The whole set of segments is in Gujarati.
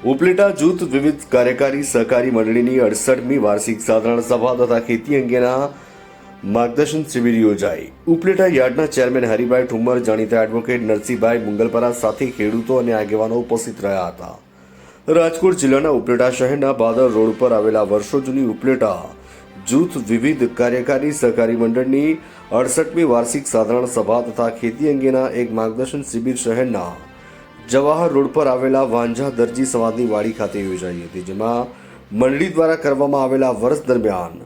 ઉપલેટા જૂથ વિવિધ કાર્યકારી સહકારી મંડળીની અડસઠમી વાર્ષિક સાધારણ સભા તથા ખેતી અંગેના માર્ગદર્શન શિબિર યોજાઈ. ઉપલેટા યાર્ડના ચેરમેન હરિભાઈ ઠુમ્મર, જાણીતા એડવોકેટ નરસિંહભાઈ મુંગલપરા સાથે ખેડૂતો અને આગેવાનો ઉપસ્થિત રહ્યા હતા. રાજકોટ જિલ્લાના ઉપલેટા શહેરના બાદર રોડ પર આવેલા વર્ષો જૂની ઉપલેટા જૂથ વિવિધ કાર્યકારી સહકારી મંડળની અડસઠમી વાર્ષિક સાધારણ સભા તથા ખેતી અંગેના એક માર્ગદર્શન શિબિર શહેરના જવાહર રોડ પર આવેલા વાંઝા દરજી સમાજની વાડી ખાતે યોજાઈ હતી, જેમાં મંડળી દ્વારા કરવામાં આવેલા વર્ષ દરમિયાન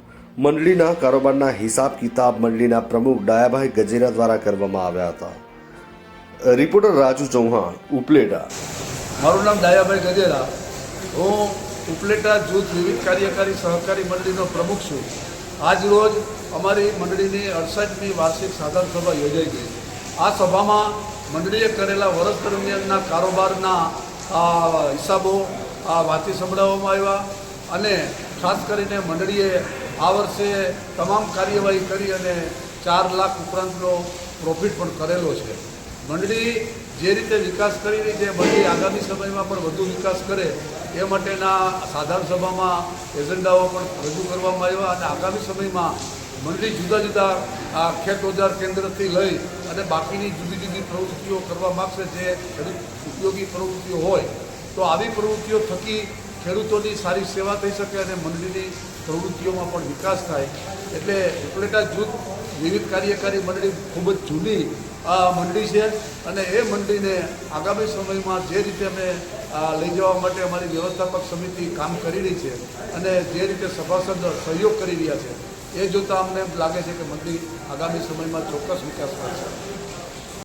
મંડળીના કારોબારના હિસાબ કિતાબ મંડળીના પ્રમુખ ડાયાભાઈ ગજેરા દ્વારા કરવામાં આવ્યા હતા. રિપોર્ટર રાજુ ચૌહાણ, ઉપલેટા. મારું નામ ડાયાભાઈ ગજેરા. હું ઉપલેટા જૂથ વિવિધ કાર્યકારી સહકારી મંડળીનો પ્રમુખ છું. આજ રોજ અમારી મંડળીની અડસઠમી વાર્ષિક સાધારણ સભા યોજાઈ ગઈ. આ સભામાં મંડળીએ કરેલા વર્ષ દરમિયાનના કારોબારના હિસાબો આ વાંચી સંભળાવવામાં આવ્યા અને ખાસ કરીને મંડળીએ આ વર્ષે તમામ કાર્યવાહી કરી અને ચાર લાખ ઉપરાંતનો પ્રોફિટ પણ કરેલો છે. મંડળી જે રીતે વિકાસ કરી રહી છે મંડળી આગામી સમયમાં પણ વધુ વિકાસ કરે એ માટેના સાધારણ સભામાં એજન્ડાઓ પણ રજૂ કરવામાં આવ્યા અને આગામી સમયમાં મંડળી જુદા જુદા ખેત ઓજાર કેન્દ્રથી લઈ અને બાકીની જુદી જુદી પ્રવૃત્તિઓ કરવા માગશે, જે ઉપયોગી પ્રવૃત્તિઓ હોય, તો આવી પ્રવૃત્તિઓ થકી ખેડૂતોની સારી સેવા થઈ શકે અને મંડળીની પ્રવૃત્તિઓમાં પણ વિકાસ થાય. એટલે ઉપલેટા જૂથ વિવિધ કાર્યકારી મંડળી ખૂબ જ જૂની મંડળી છે અને એ મંડળીને આગામી સમયમાં જે રીતે અમે લઈ જવા માટે અમારી વ્યવસ્થાપક સમિતિ કામ કરી રહી છે અને જે રીતે સભાસદ સહયોગ કરી રહ્યા છે એ જોતાં અમને લાગે છે કે મંદિર આગામી સમયમાં ચોક્કસ વિકાસ કરશે.